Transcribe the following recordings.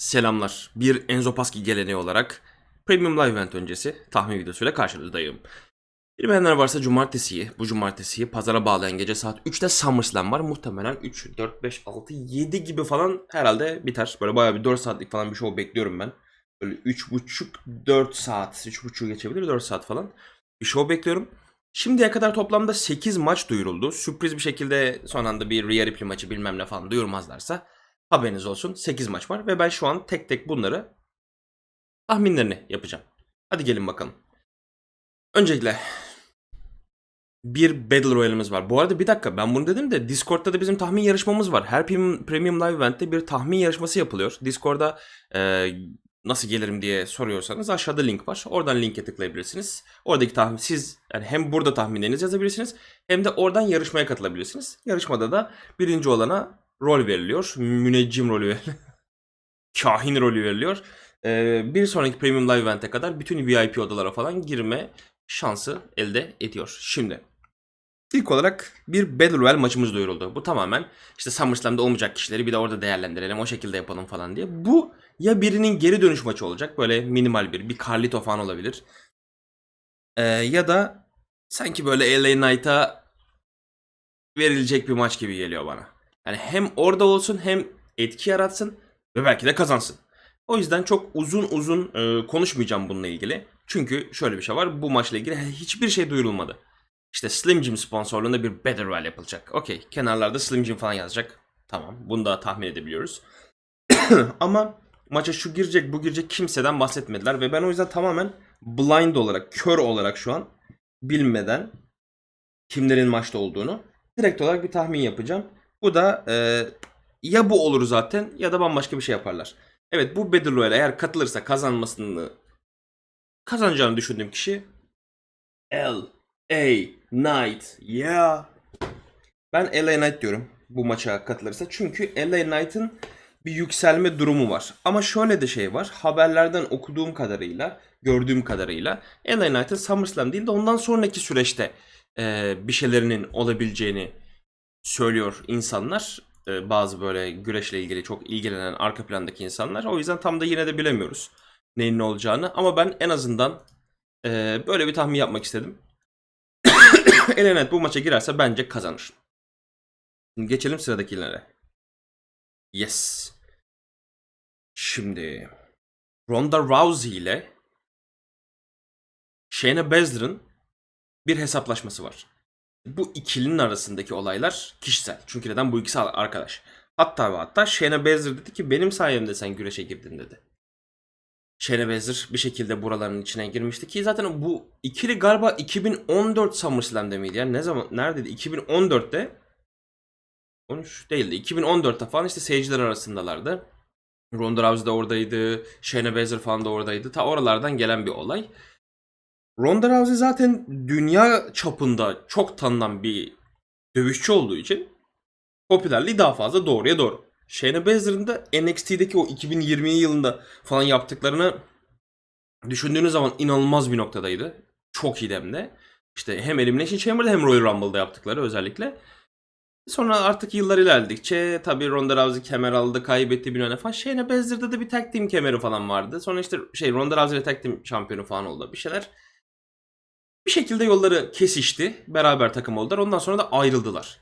Selamlar. Bir Enzo Paski geleneği olarak Premium Live Event öncesi tahmin videosuyla karşınızdayım. Bilmeyenler varsa cumartesiyi, bu cumartesiyi pazara bağlayan gece saat 3'te SummerSlam var. Muhtemelen 3, 4, 5, 6, 7 gibi falan herhalde biter. Böyle bayağı bir 4 saatlik falan bir show bekliyorum ben. Böyle 3,5, 4 saat, 3,5 geçebilir 4 saat falan. Bir show bekliyorum. Şimdiye kadar toplamda 8 maç duyuruldu. Sürpriz bir şekilde son anda bir Rhea Ripley maçı bilmem ne falan duyurmazlarsa haberiniz olsun 8 maç var ve ben şu an tek tek bunları tahminlerini yapacağım. Hadi gelin bakalım. Öncelikle bir Battle Royale'imiz var. Bu arada bir dakika ben bunu dedim de Discord'da da bizim tahmin yarışmamız var. Her Premium, Live Event'te bir tahmin yarışması yapılıyor. Discord'da e, nasıl gelirim diye soruyorsanız aşağıda link var. Oradan linke tıklayabilirsiniz. Oradaki tahmin siz yani hem burada tahminlerinizi yazabilirsiniz hem de oradan yarışmaya katılabilirsiniz. Yarışmada da birinci olana rol veriliyor. Müneccim rolü veriliyor. Kahin rolü veriliyor. Ee, bir sonraki Premium Live Event'e kadar bütün VIP odalara falan girme şansı elde ediyor. Şimdi ilk olarak bir Battle Royale maçımız duyuruldu. Bu tamamen işte SummerSlam'da olmayacak kişileri bir de orada değerlendirelim o şekilde yapalım falan diye. Bu ya birinin geri dönüş maçı olacak böyle minimal bir bir Carlito falan olabilir. Ee, ya da sanki böyle LA Knight'a verilecek bir maç gibi geliyor bana. Yani hem orada olsun hem etki yaratsın ve belki de kazansın. O yüzden çok uzun uzun e, konuşmayacağım bununla ilgili. Çünkü şöyle bir şey var. Bu maçla ilgili hiçbir şey duyurulmadı. İşte Slim Jim sponsorluğunda bir Battle Royale yapılacak. Okey. Kenarlarda Slim Jim falan yazacak. Tamam. Bunu da tahmin edebiliyoruz. Ama maça şu girecek bu girecek kimseden bahsetmediler. Ve ben o yüzden tamamen blind olarak, kör olarak şu an bilmeden kimlerin maçta olduğunu direkt olarak bir tahmin yapacağım. Bu da e, ya bu olur zaten ya da bambaşka bir şey yaparlar. Evet bu Battle Royale eğer katılırsa kazanmasını kazanacağını düşündüğüm kişi L A Knight. Yeah. Ben LA Knight diyorum bu maça katılırsa. Çünkü LA Knight'ın bir yükselme durumu var. Ama şöyle de şey var. Haberlerden okuduğum kadarıyla, gördüğüm kadarıyla LA Knight'ın SummerSlam değil de ondan sonraki süreçte e, bir şeylerinin olabileceğini söylüyor insanlar. E, bazı böyle güreşle ilgili çok ilgilenen arka plandaki insanlar. O yüzden tam da yine de bilemiyoruz neyin ne olacağını. Ama ben en azından e, böyle bir tahmin yapmak istedim. Elenet bu maça girerse bence kazanır. Şimdi geçelim sıradakilere. Yes. Şimdi Ronda Rousey ile Shayna Baszler'ın bir hesaplaşması var. Bu ikilinin arasındaki olaylar kişisel. Çünkü neden? Bu ikisi arkadaş. Hatta ve hatta Shayna Baszler dedi ki benim sayemde sen güreşe girdin dedi. Shayna Baszler bir şekilde buraların içine girmişti ki zaten bu ikili galiba 2014 SummerSlam'da mıydı? Yani ne zaman neredeydi? 2014'te 13 değildi. 2014'te falan işte seyirciler arasındalardı. Ronda Rousey de oradaydı. Shayna Baszler falan da oradaydı. Ta oralardan gelen bir olay. Ronda Rousey zaten dünya çapında çok tanınan bir dövüşçü olduğu için popülerliği daha fazla doğruya doğru. Shayna Baszler'ın da NXT'deki o 2020 yılında falan yaptıklarını düşündüğünüz zaman inanılmaz bir noktadaydı. Çok iyi hem de. İşte hem Elimination Chamber'da hem Royal Rumble'da yaptıkları özellikle. Sonra artık yıllar ilerledikçe tabii Ronda Rousey kemer aldı, kaybetti bir falan. Shayna Baszler'da da bir tag team kemeri falan vardı. Sonra işte şey Ronda Rousey ile tag team şampiyonu falan oldu bir şeyler. Bir şekilde yolları kesişti. Beraber takım oldular. Ondan sonra da ayrıldılar.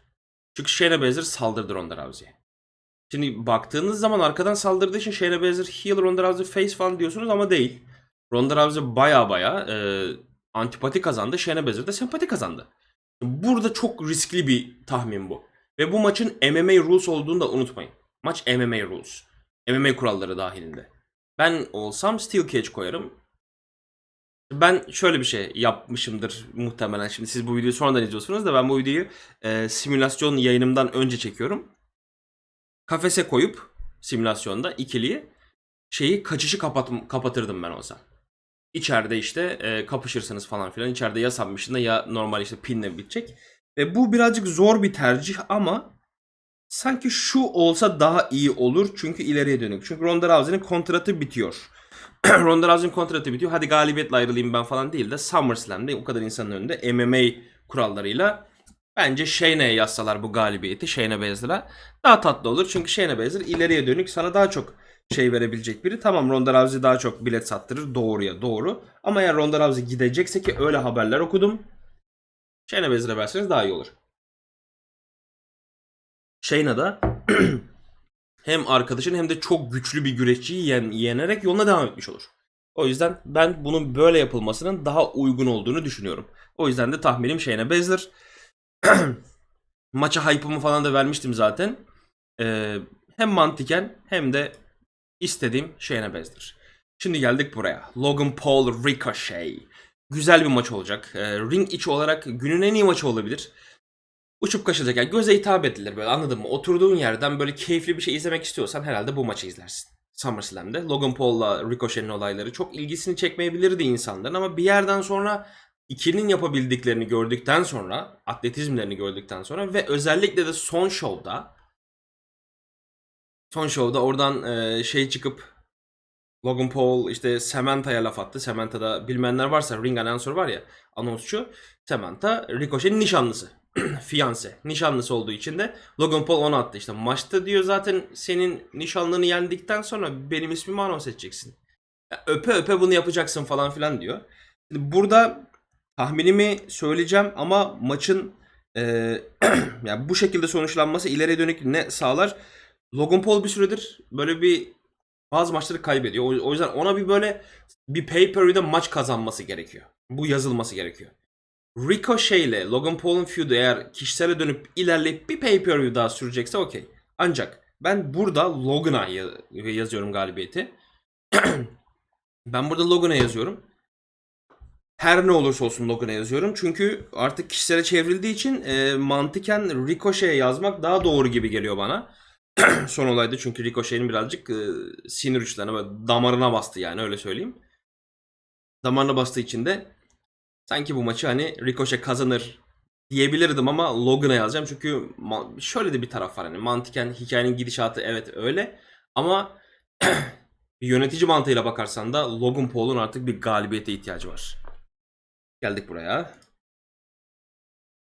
Çünkü Shayna saldırdı Ronda Rousey'e. Şimdi baktığınız zaman arkadan saldırdığı için Shayna Baszler heel, Ronda Rousey face falan diyorsunuz ama değil. Ronda Rousey baya baya e, antipati kazandı. Shayna Baszler de sempati kazandı. Burada çok riskli bir tahmin bu. Ve bu maçın MMA rules olduğunu da unutmayın. Maç MMA rules. MMA kuralları dahilinde. Ben olsam steel cage koyarım. Ben şöyle bir şey yapmışımdır muhtemelen. Şimdi siz bu videoyu sonradan izliyorsunuz da ben bu videoyu e, simülasyon yayınımdan önce çekiyorum. Kafese koyup simülasyonda ikiliyi şeyi kaçışı kapat, kapatırdım ben olsam. İçeride işte e, kapışırsınız falan filan. İçeride ya submission'da ya normal işte pinle bitecek. Ve bu birazcık zor bir tercih ama sanki şu olsa daha iyi olur çünkü ileriye dönük. Çünkü Ronda Rousey'nin kontratı bitiyor. Ronda Rousey'nin kontratı bitiyor. Hadi galibiyetle ayrılayım ben falan değil de SummerSlam'de o kadar insanın önünde MMA kurallarıyla bence Shayna'ya yazsalar bu galibiyeti Shayna Baszler'a daha tatlı olur. Çünkü Shayna Baszler ileriye dönük sana daha çok şey verebilecek biri. Tamam Ronda Rousey daha çok bilet sattırır. Doğruya doğru. Ama eğer Ronda Rousey gidecekse ki öyle haberler okudum. Shayna Baszler'e verseniz daha iyi olur. Shayna da hem arkadaşın hem de çok güçlü bir güreşçiyi yen, yenerek yoluna devam etmiş olur. O yüzden ben bunun böyle yapılmasının daha uygun olduğunu düşünüyorum. O yüzden de tahminim Shayna Baszler. Maça hype'ımı falan da vermiştim zaten. Ee, hem mantıken hem de istediğim Shayna Baszler. Şimdi geldik buraya. Logan Paul Ricochet. Güzel bir maç olacak. Ee, ring içi olarak günün en iyi maçı olabilir. Uçup kaçacak. Yani göze hitap edilir böyle anladın mı? Oturduğun yerden böyle keyifli bir şey izlemek istiyorsan herhalde bu maçı izlersin. SummerSlam'de. Logan Paul'la Ricochet'in olayları çok ilgisini çekmeyebilirdi insanların ama bir yerden sonra ikilinin yapabildiklerini gördükten sonra, atletizmlerini gördükten sonra ve özellikle de son şovda son şovda oradan e, şey çıkıp Logan Paul işte Samantha'ya laf attı. Samantha'da bilmeyenler varsa ring announcer var ya anonsçu. Samantha Ricochet'in nişanlısı. Fiance. Nişanlısı olduğu için de Logan Paul onu attı. İşte maçta diyor zaten senin nişanlını yendikten sonra benim ismimi anons edeceksin. Ya öpe öpe bunu yapacaksın falan filan diyor. Şimdi burada tahminimi söyleyeceğim ama maçın e, yani bu şekilde sonuçlanması ileriye dönük ne sağlar? Logan Paul bir süredir böyle bir bazı maçları kaybediyor. O, o yüzden ona bir böyle bir pay-per-view'de maç kazanması gerekiyor. Bu yazılması gerekiyor. Ricochet ile Logan Paul'un feud'u eğer kişisele dönüp ilerleyip bir pay-per-view daha sürecekse okey. Ancak ben burada Logan'a ya- yazıyorum galibiyeti. ben burada Logan'a yazıyorum. Her ne olursa olsun Logan'a yazıyorum. Çünkü artık kişisele çevrildiği için e, mantıken Ricochet'e yazmak daha doğru gibi geliyor bana. Son olayda çünkü Ricochet'in birazcık e, sinir uçlarına damarına bastı yani öyle söyleyeyim. Damarına bastığı için de sanki bu maçı hani Ricochet kazanır diyebilirdim ama Logan'a yazacağım çünkü şöyle de bir taraf var hani mantıken hikayenin gidişatı evet öyle ama yönetici mantığıyla bakarsan da Logan Paul'un artık bir galibiyete ihtiyacı var. Geldik buraya.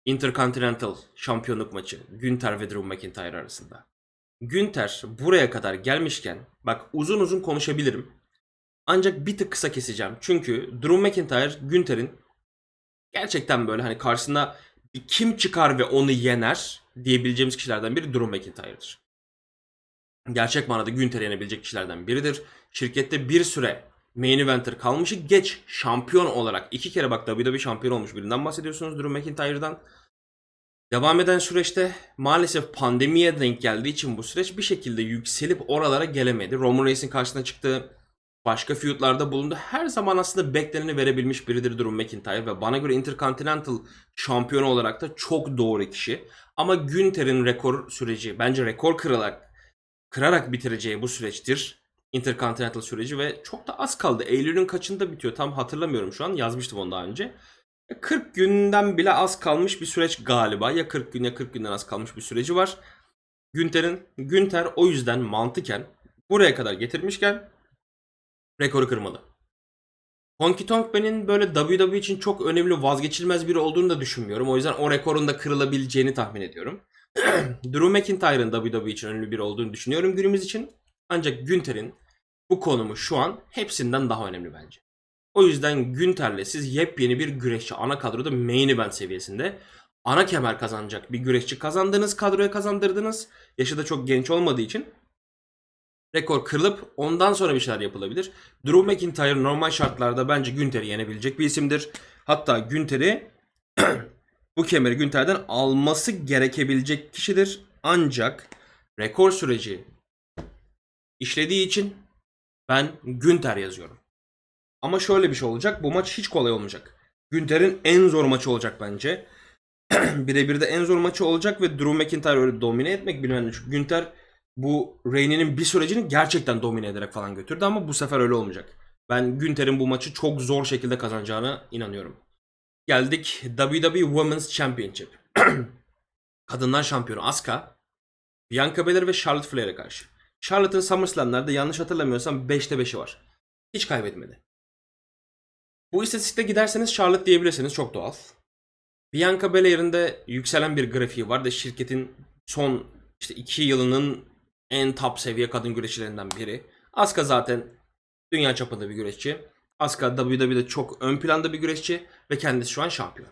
Intercontinental şampiyonluk maçı Günther ve Drew McIntyre arasında. Günther buraya kadar gelmişken bak uzun uzun konuşabilirim. Ancak bir tık kısa keseceğim. Çünkü Drew McIntyre Günther'in gerçekten böyle hani karşısına bir kim çıkar ve onu yener diyebileceğimiz kişilerden biri Drew McIntyre'dır. Gerçek manada Günther'i yenebilecek kişilerden biridir. Şirkette bir süre main eventer kalmışı geç şampiyon olarak iki kere bak WWE şampiyon olmuş birinden bahsediyorsunuz Drew McIntyre'dan. Devam eden süreçte maalesef pandemiye denk geldiği için bu süreç bir şekilde yükselip oralara gelemedi. Roman Reigns'in karşısına çıktı. Başka feudlarda bulundu. Her zaman aslında bekleneni verebilmiş biridir Drew McIntyre ve bana göre Intercontinental şampiyonu olarak da çok doğru kişi. Ama Günther'in rekor süreci bence rekor kırarak kırarak bitireceği bu süreçtir. Intercontinental süreci ve çok da az kaldı. Eylül'ün kaçında bitiyor tam hatırlamıyorum şu an. Yazmıştım onu daha önce. 40 günden bile az kalmış bir süreç galiba. Ya 40 gün ya 40 günden az kalmış bir süreci var. Günter'in Günter o yüzden mantıken buraya kadar getirmişken rekoru kırmalı. Honky Tonk Man'in böyle WWE için çok önemli vazgeçilmez biri olduğunu da düşünmüyorum. O yüzden o rekorun da kırılabileceğini tahmin ediyorum. Drew McIntyre'ın WWE için önemli biri olduğunu düşünüyorum günümüz için. Ancak Günter'in bu konumu şu an hepsinden daha önemli bence. O yüzden Günter'le siz yepyeni bir güreşçi ana kadroda main event seviyesinde ana kemer kazanacak bir güreşçi kazandınız, kadroya kazandırdınız. Yaşı da çok genç olmadığı için rekor kırılıp ondan sonra bir şeyler yapılabilir. Drew McIntyre normal şartlarda bence Günter'i yenebilecek bir isimdir. Hatta Günter'i bu kemeri Günter'den alması gerekebilecek kişidir. Ancak rekor süreci işlediği için ben Günter yazıyorum. Ama şöyle bir şey olacak. Bu maç hiç kolay olmayacak. Günter'in en zor maçı olacak bence. Birebir de en zor maçı olacak ve Drew McIntyre öyle domine etmek bilmem. Çünkü Günter bu Reigns'in bir sürecini gerçekten domine ederek falan götürdü ama bu sefer öyle olmayacak. Ben Günter'in bu maçı çok zor şekilde kazanacağına inanıyorum. Geldik WWE Women's Championship. Kadınlar şampiyonu Asuka, Bianca Belair ve Charlotte Flair'e karşı. Charlotte'ın SummerSlam'larda yanlış hatırlamıyorsam 5'te 5'i var. Hiç kaybetmedi. Bu istatistikte giderseniz Charlotte diyebilirsiniz çok doğal. Bianca Belair'in de yükselen bir grafiği var da şirketin son işte 2 yılının en top seviye kadın güreşçilerinden biri. Asuka zaten dünya çapında bir güreşçi. Asuka WWE'de çok ön planda bir güreşçi ve kendisi şu an şampiyon.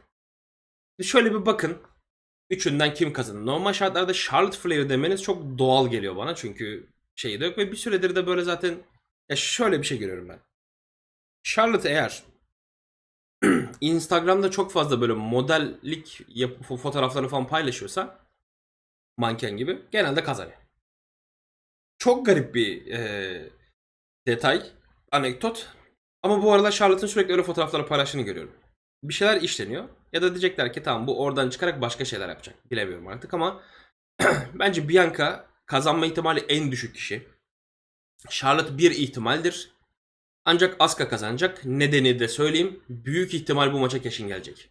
Şöyle bir bakın. Üçünden kim kazanır? Normal şartlarda Charlotte Flair demeniz çok doğal geliyor bana çünkü şeyi de yok ve bir süredir de böyle zaten ya şöyle bir şey görüyorum ben. Charlotte eğer Instagram'da çok fazla böyle modellik yap- fo- fotoğraflarını falan paylaşıyorsa manken gibi genelde kazanıyor. Çok garip bir e, detay, anekdot. Ama bu aralar Charlotte'ın sürekli öyle fotoğrafları paylaştığını görüyorum. Bir şeyler işleniyor. Ya da diyecekler ki tamam bu oradan çıkarak başka şeyler yapacak. Bilemiyorum artık ama bence Bianca kazanma ihtimali en düşük kişi. Charlotte bir ihtimaldir. Ancak Asuka kazanacak. Nedeni de söyleyeyim. Büyük ihtimal bu maça Keşin gelecek.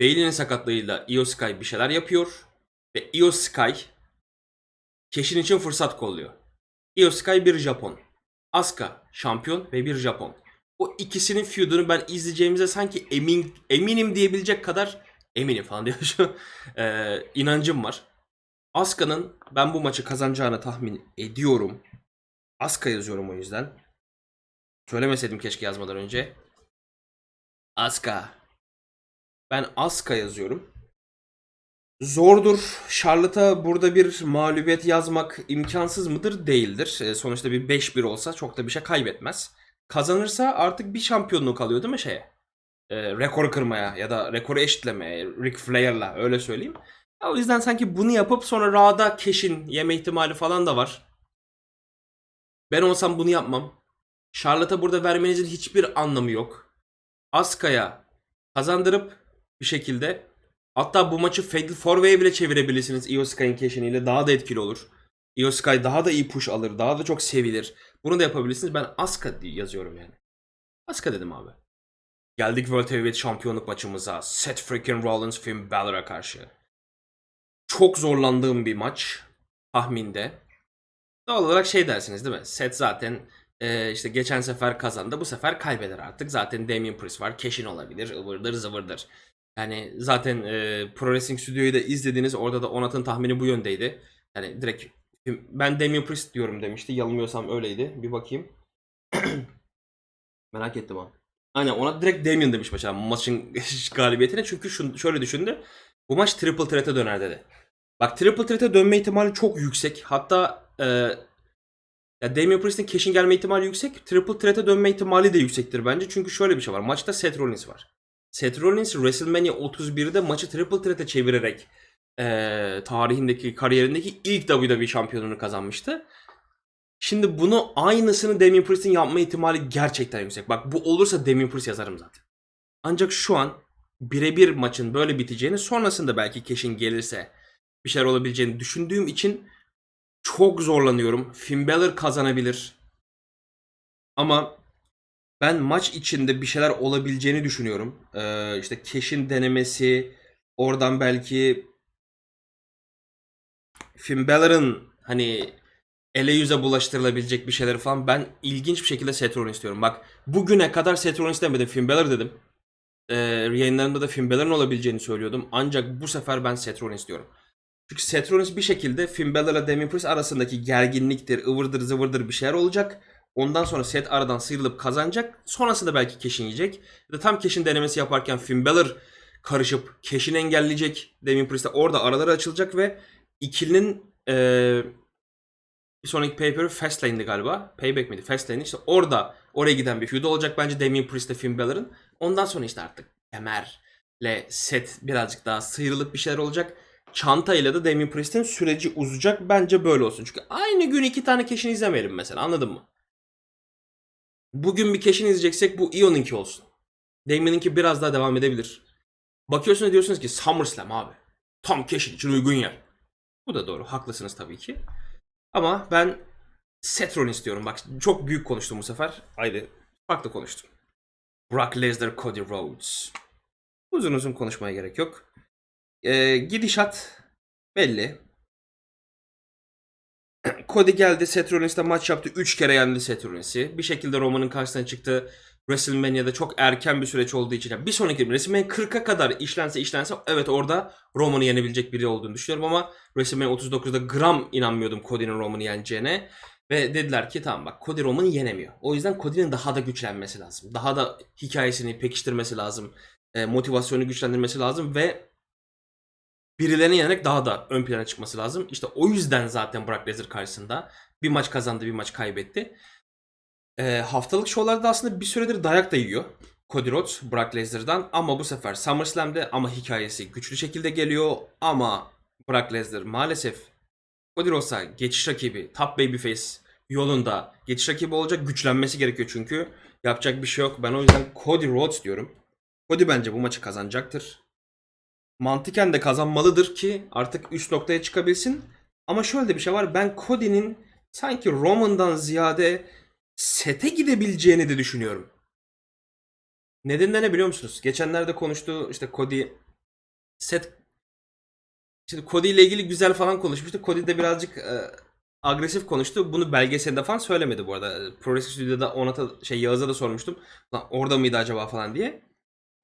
Bayley'nin sakatlığıyla Io Sky bir şeyler yapıyor. Ve Io Sky Keşin için fırsat kolluyor. Io Sky bir Japon. Asuka şampiyon ve bir Japon. O ikisinin feud'unu ben izleyeceğimize sanki emin eminim diyebilecek kadar eminim falan diyor şu e, inancım var. Asuka'nın ben bu maçı kazanacağını tahmin ediyorum. Asuka yazıyorum o yüzden. Söylemeseydim keşke yazmadan önce. Asuka. Ben Asuka yazıyorum. Zordur. Charlotte'a burada bir mağlubiyet yazmak imkansız mıdır? Değildir. E, sonuçta bir 5-1 olsa çok da bir şey kaybetmez. Kazanırsa artık bir şampiyonluğu kalıyor değil mi şeye? E, rekoru kırmaya ya da rekoru eşitlemeye. Ric Flair'la öyle söyleyeyim. Ya, o yüzden sanki bunu yapıp sonra Raw'da Cash'in yeme ihtimali falan da var. Ben olsam bunu yapmam. Charlotte'a burada vermenizin hiçbir anlamı yok. Asuka'ya kazandırıp bir şekilde hatta bu maçı Fatal 4Way'e bile çevirebilirsiniz Io Sky'ın keşiniyle daha da etkili olur. Io Sky daha da iyi push alır, daha da çok sevilir. Bunu da yapabilirsiniz. Ben diye yazıyorum yani. Asuka dedim abi. Geldik World Heavyweight şampiyonluk maçımıza. Seth freaking Rollins, Finn Balor'a karşı. Çok zorlandığım bir maç tahminde. Doğal olarak şey dersiniz değil mi? Seth zaten e, işte geçen sefer kazandı. Bu sefer kaybeder artık. Zaten Damien Priest var. Keşin olabilir. ıvırdır zıvırdır. Yani zaten e, Pro Wrestling Studio'yu da izlediniz. Orada da Onat'ın tahmini bu yöndeydi. Yani direkt ben Damien Priest diyorum demişti. Yanılmıyorsam öyleydi. Bir bakayım. Merak ettim ha. Aynen ona direkt Damien demiş maça maçın galibiyetine. Çünkü şunu, şöyle düşündü. Bu maç triple threat'e döner dedi. Bak triple threat'e dönme ihtimali çok yüksek. Hatta e, ya Damian Priest'in keşin gelme ihtimali yüksek. Triple threat'e dönme ihtimali de yüksektir bence. Çünkü şöyle bir şey var. Maçta Seth Rollins var. Seth Rollins WrestleMania 31'de maçı triple threat'e çevirerek e, tarihindeki, kariyerindeki ilk WWE şampiyonunu kazanmıştı. Şimdi bunu aynısını Damian Priest'in yapma ihtimali gerçekten yüksek. Bak bu olursa Damian Priest yazarım zaten. Ancak şu an birebir maçın böyle biteceğini sonrasında belki keşin gelirse bir şeyler olabileceğini düşündüğüm için çok zorlanıyorum. Finn Balor kazanabilir. Ama ben maç içinde bir şeyler olabileceğini düşünüyorum. Ee, işte Cash'in denemesi, oradan belki Finn Balor'ın hani ele yüze bulaştırılabilecek bir şeyler falan ben ilginç bir şekilde Seth Rollins istiyorum. Bak bugüne kadar Seth Rollins demedim Finn Balor dedim. Ee, yayınlarında da Finn Balor'ın olabileceğini söylüyordum. Ancak bu sefer ben Seth Rollins diyorum. Çünkü Seth Rollins bir şekilde Finn Balor'la Damien Priest arasındaki gerginliktir, ıvırdır zıvırdır bir şeyler olacak. Ondan sonra Seth aradan sıyrılıp kazanacak. Sonrasında belki Cash'in yiyecek. Ya da tam Cash'in denemesi yaparken Finn Balor karışıp Cash'in engelleyecek. Damien Priest'e orada araları açılacak ve ikilinin eee bir sonraki pay-per-view Fastlane'di galiba. Payback miydi? Fastlane işte orada oraya giden bir feud olacak bence Damien Priest'le Finn Balor'ın. Ondan sonra işte artık Kemer'le Seth birazcık daha sıyrılıp bir şeyler olacak. Çantayla da Damien Priest'in süreci uzayacak. Bence böyle olsun. Çünkü aynı gün iki tane keşin izlemeyelim mesela anladın mı? Bugün bir keşin izleyeceksek bu Ion'unki olsun. Damien'inki biraz daha devam edebilir. Bakıyorsunuz diyorsunuz ki SummerSlam abi. Tam keşin için uygun yer. Bu da doğru. Haklısınız tabii ki. Ama ben Seth Rollins diyorum. Bak çok büyük konuştum bu sefer. Haydi farklı konuştum. Brock Lesnar, Cody Rhodes. Uzun uzun konuşmaya gerek yok. Ee, gidişat belli. Cody geldi. Seth Rollins'le maç yaptı. 3 kere yendi Seth Rollins'i. Bir şekilde Roman'ın karşısına çıktı. WrestleMania'da çok erken bir süreç olduğu için. Yani bir sonraki WrestleMania 40'a kadar işlense işlense evet orada Roman'ı yenebilecek biri olduğunu düşünüyorum ama WrestleMania 39'da gram inanmıyordum Cody'nin Roman'ı yeneceğine. Ve dediler ki tamam bak Cody Roman'ı yenemiyor. O yüzden Cody'nin daha da güçlenmesi lazım. Daha da hikayesini pekiştirmesi lazım. E, motivasyonu güçlendirmesi lazım ve birilerini yenerek daha da ön plana çıkması lazım. İşte o yüzden zaten Brock Lesnar karşısında bir maç kazandı bir maç kaybetti. E, haftalık şovlarda aslında bir süredir dayak da yiyor. Cody Rhodes Brock Lesnar'dan ama bu sefer SummerSlam'de ama hikayesi güçlü şekilde geliyor ama Brock Lesnar maalesef Cody Rhodes'a geçiş rakibi top babyface yolunda geçiş rakibi olacak güçlenmesi gerekiyor çünkü yapacak bir şey yok. Ben o yüzden Cody Rhodes diyorum. Cody bence bu maçı kazanacaktır. Mantıken de kazanmalıdır ki artık üst noktaya çıkabilsin. Ama şöyle de bir şey var. Ben Cody'nin sanki Roman'dan ziyade sete gidebileceğini de düşünüyorum. Nedeni ne biliyor musunuz? Geçenlerde konuştuğu işte Cody set Şimdi Cody ile ilgili güzel falan konuşmuştu. Cody de birazcık e, agresif konuştu. Bunu belgeselinde falan söylemedi bu arada. E, Pro Wrestling Studio'da Onat'a şey Yağız'a da sormuştum. Lan orada mıydı acaba falan diye.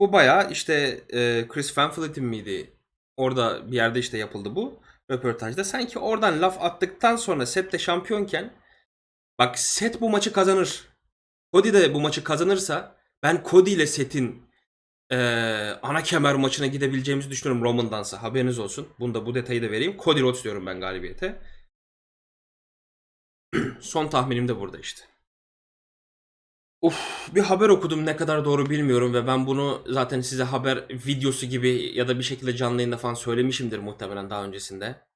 Bu bayağı işte e, Chris Van Vliet'in miydi? Orada bir yerde işte yapıldı bu röportajda. Sanki oradan laf attıktan sonra Seth şampiyonken bak Seth bu maçı kazanır. Cody de bu maçı kazanırsa ben Cody ile Seth'in e, ana kemer maçına gidebileceğimizi düşünüyorum Roman'dansa. Haberiniz olsun. Bunda bu detayı da vereyim. Cody Rhodes diyorum ben galibiyete. Son tahminim de burada işte. Uf, bir haber okudum ne kadar doğru bilmiyorum ve ben bunu zaten size haber videosu gibi ya da bir şekilde canlı yayında falan söylemişimdir muhtemelen daha öncesinde.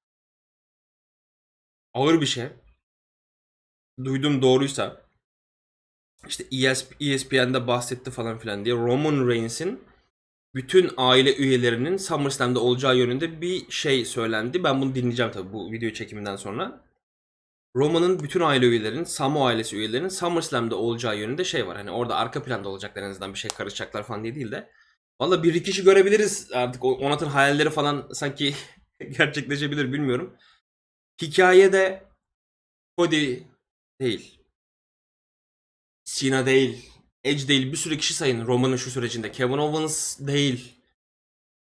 Ağır bir şey. Duydum doğruysa işte E ESP, ESPN'de bahsetti falan filan diye Roman Reigns'in bütün aile üyelerinin SummerSlam'da olacağı yönünde bir şey söylendi. Ben bunu dinleyeceğim tabii bu video çekiminden sonra. Roman'ın bütün aile üyelerinin, Samo ailesi üyelerinin SummerSlam'da olacağı yönünde şey var. Hani orada arka planda olacaklar en azından bir şey karışacaklar falan diye değil de. Valla bir iki kişi görebiliriz artık. Onat'ın hayalleri falan sanki gerçekleşebilir bilmiyorum. Hikayede Cody değil. Cena değil. Edge değil. Bir sürü kişi sayın Roman'ın şu sürecinde. Kevin Owens değil.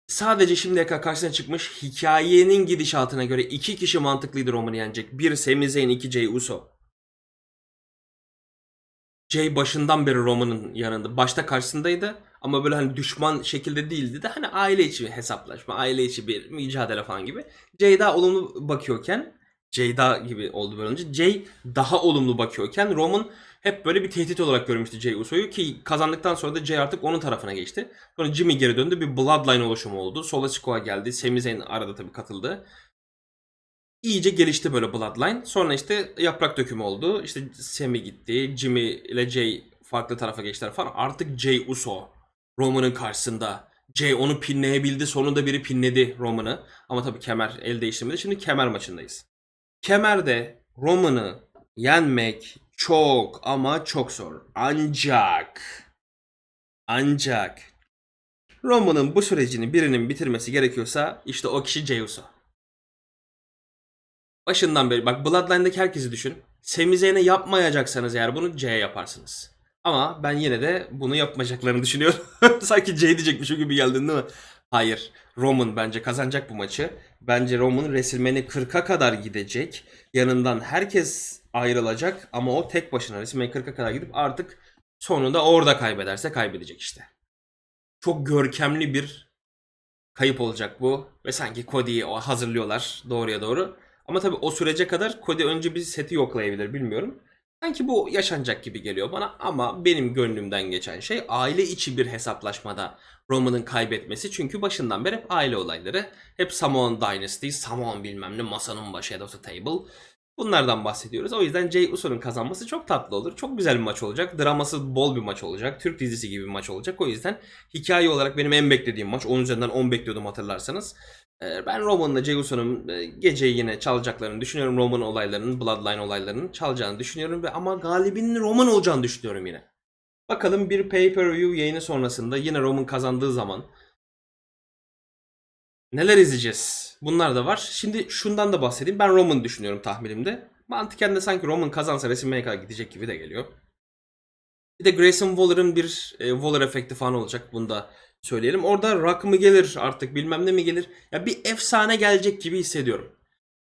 Sadece şimdiye kadar karşısına çıkmış hikayenin gidişatına göre iki kişi mantıklıydı Roman'ı yenecek. Bir Sami Zayn, iki Jey Uso. Jey başından beri Roman'ın yanında. Başta karşısındaydı ama böyle hani düşman şekilde değildi de hani aile içi bir hesaplaşma, aile içi bir mücadele falan gibi. Jey daha olumlu bakıyorken Jeyda gibi oldu böyle önce. Jey daha olumlu bakıyorken Roman hep böyle bir tehdit olarak görmüştü Jey Uso'yu ki kazandıktan sonra da Jey artık onun tarafına geçti. Sonra Jimmy geri döndü. Bir Bloodline oluşumu oldu. Sola Sikoa geldi. Sami Zayn arada tabii katıldı. İyice gelişti böyle Bloodline. Sonra işte yaprak dökümü oldu. İşte Sami gitti. Jimmy ile Jey farklı tarafa geçtiler falan. Artık Jey Uso Roman'ın karşısında. Jey onu pinleyebildi. Sonunda biri pinledi Roman'ı. Ama tabii kemer el değiştirmedi. Şimdi kemer maçındayız. Kemer'de Roman'ı yenmek çok ama çok zor. Ancak ancak Roman'ın bu sürecini birinin bitirmesi gerekiyorsa işte o kişi Jey Uso. Başından beri bak Bloodline'daki herkesi düşün. Sami Zayn'e yapmayacaksanız eğer bunu Jey'e yaparsınız. Ama ben yine de bunu yapmayacaklarını düşünüyorum. Sanki Jey diyecekmişim gibi geldin değil mi? Hayır. Roman bence kazanacak bu maçı. Bence Roman WrestleMania 40'a kadar gidecek. Yanından herkes ayrılacak ama o tek başına WrestleMania 40'a kadar gidip artık sonunda orada kaybederse kaybedecek işte. Çok görkemli bir kayıp olacak bu ve sanki Cody'yi hazırlıyorlar doğruya doğru. Ama tabii o sürece kadar Cody önce bir seti yoklayabilir bilmiyorum. Sanki bu yaşanacak gibi geliyor bana ama benim gönlümden geçen şey aile içi bir hesaplaşmada Roman'ın kaybetmesi. Çünkü başından beri hep aile olayları. Hep Samoan Dynasty, Samoan bilmem ne, masanın başı head of table. Bunlardan bahsediyoruz. O yüzden Jey Uso'nun kazanması çok tatlı olur. Çok güzel bir maç olacak. Draması bol bir maç olacak. Türk dizisi gibi bir maç olacak. O yüzden hikaye olarak benim en beklediğim maç. 10 üzerinden 10 bekliyordum hatırlarsanız. Ee, Ben Roman'la Jey Uso'nun e, geceyi yine çalacaklarını düşünüyorum. Roman olaylarının, Bloodline olaylarının çalacağını düşünüyorum. ve Ama galibinin Roman olacağını düşünüyorum yine. Bakalım bir pay-per-view yayını sonrasında yine Roman kazandığı zaman neler izleyeceğiz? Bunlar da var. Şimdi şundan da bahsedeyim. Ben Roman düşünüyorum tahminimde. Mantıken de sanki Roman kazansa WrestleMania'ya kadar gidecek gibi de geliyor. Bir de Grayson Waller'ın bir e, Waller efekti falan olacak. Bunu da söyleyelim. Orada Rock mı gelir artık bilmem ne mi gelir. Ya bir efsane gelecek gibi hissediyorum.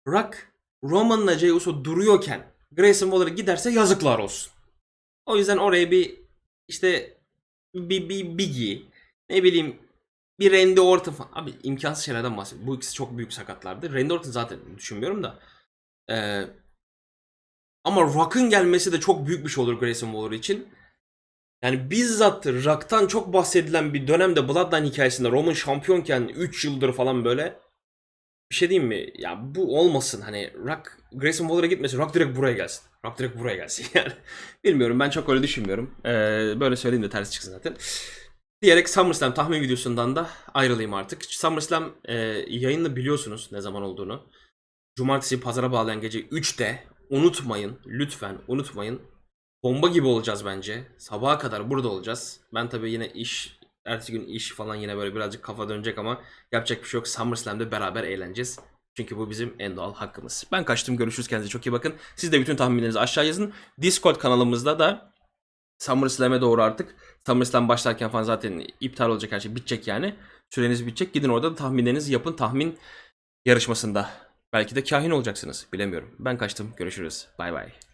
Rock Roman'la Jey Uso duruyorken Grayson Waller giderse yazıklar olsun. O yüzden oraya bir işte bir, bir Biggie ne bileyim bir Randy Orton falan. Abi imkansız şeylerden bahsediyorum. Bu ikisi çok büyük sakatlardı. Randy Orton zaten düşünmüyorum da. Ee, ama Rock'ın gelmesi de çok büyük bir şey olur Grayson Waller için. Yani bizzat Rock'tan çok bahsedilen bir dönemde Bloodline hikayesinde Roman şampiyonken 3 yıldır falan böyle bir şey diyeyim mi? Ya bu olmasın hani Rock Grayson Waller'a gitmesin. Rock direkt buraya gelsin. Rock direkt buraya gelsin yani. Bilmiyorum ben çok öyle düşünmüyorum. Ee, böyle söyleyeyim de ters çıksın zaten. Diyerek SummerSlam tahmin videosundan da ayrılayım artık. SummerSlam e, yayını biliyorsunuz ne zaman olduğunu. Cumartesi pazara bağlayan gece 3'te unutmayın lütfen unutmayın. Bomba gibi olacağız bence. Sabaha kadar burada olacağız. Ben tabii yine iş ertesi gün iş falan yine böyle birazcık kafa dönecek ama yapacak bir şey yok. SummerSlam'da beraber eğleneceğiz. Çünkü bu bizim en doğal hakkımız. Ben kaçtım. Görüşürüz. Kendinize çok iyi bakın. Siz de bütün tahminlerinizi aşağı yazın. Discord kanalımızda da SummerSlam'e doğru artık. SummerSlam başlarken falan zaten iptal olacak her şey. Bitecek yani. Süreniz bitecek. Gidin orada da tahminlerinizi yapın. Tahmin yarışmasında. Belki de kahin olacaksınız. Bilemiyorum. Ben kaçtım. Görüşürüz. Bay bay.